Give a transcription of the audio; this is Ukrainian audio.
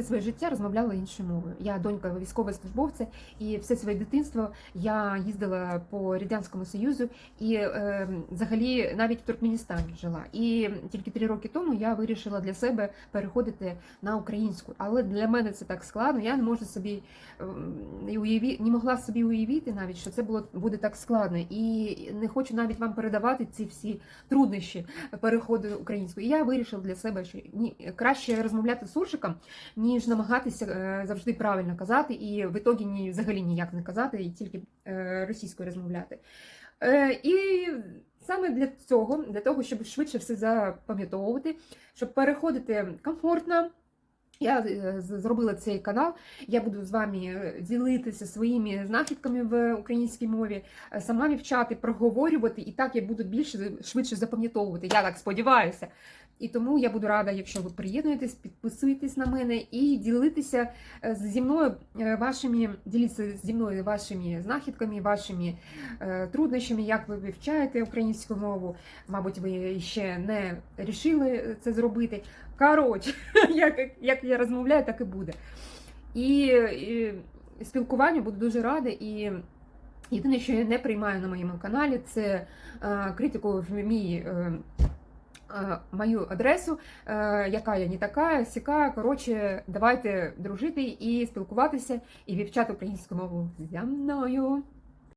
все своє життя розмовляла іншою мовою. Я донька військовослужбовця, і все своє дитинство я їздила по радянському союзу і е, взагалі навіть в Туркменістані жила. І тільки три роки тому я вирішила для себе переходити на українську. Але для мене це так складно. Я не можу собі і уяві... не могла собі уявити навіть, що це було буде так складно. І не хочу навіть вам передавати ці всі труднощі переходу українською. І я вирішила для себе, що ні краще розмовляти з суржиком, ніж намагатися е, завжди правильно казати, і в ітогі ні, взагалі ніяк не казати, і тільки е, російською розмовляти. Е, І саме для цього, для того, щоб швидше все запам'ятовувати, щоб переходити комфортно. Я е, зробила цей канал. Я буду з вами е, ділитися своїми знахідками в українській мові, е, сама вивчати, проговорювати, і так я буду більше швидше запам'ятовувати. Я так сподіваюся. І тому я буду рада, якщо ви приєднуєтесь, підписуєтесь на мене і ділитися зі мною вашими, діліться зі мною вашими знахідками, вашими труднощами, як ви вивчаєте українську мову. Мабуть, ви ще не рішили це зробити. Коротше, як, як я розмовляю, так і буде. І, і спілкуванню буду дуже рада. І єдине, що я не приймаю на моєму каналі, це е, критику в мій. Е, е, Мою адресу, е, яка я не така, сяка. Коротше, давайте дружити і спілкуватися, і вивчати українську мову зі мною.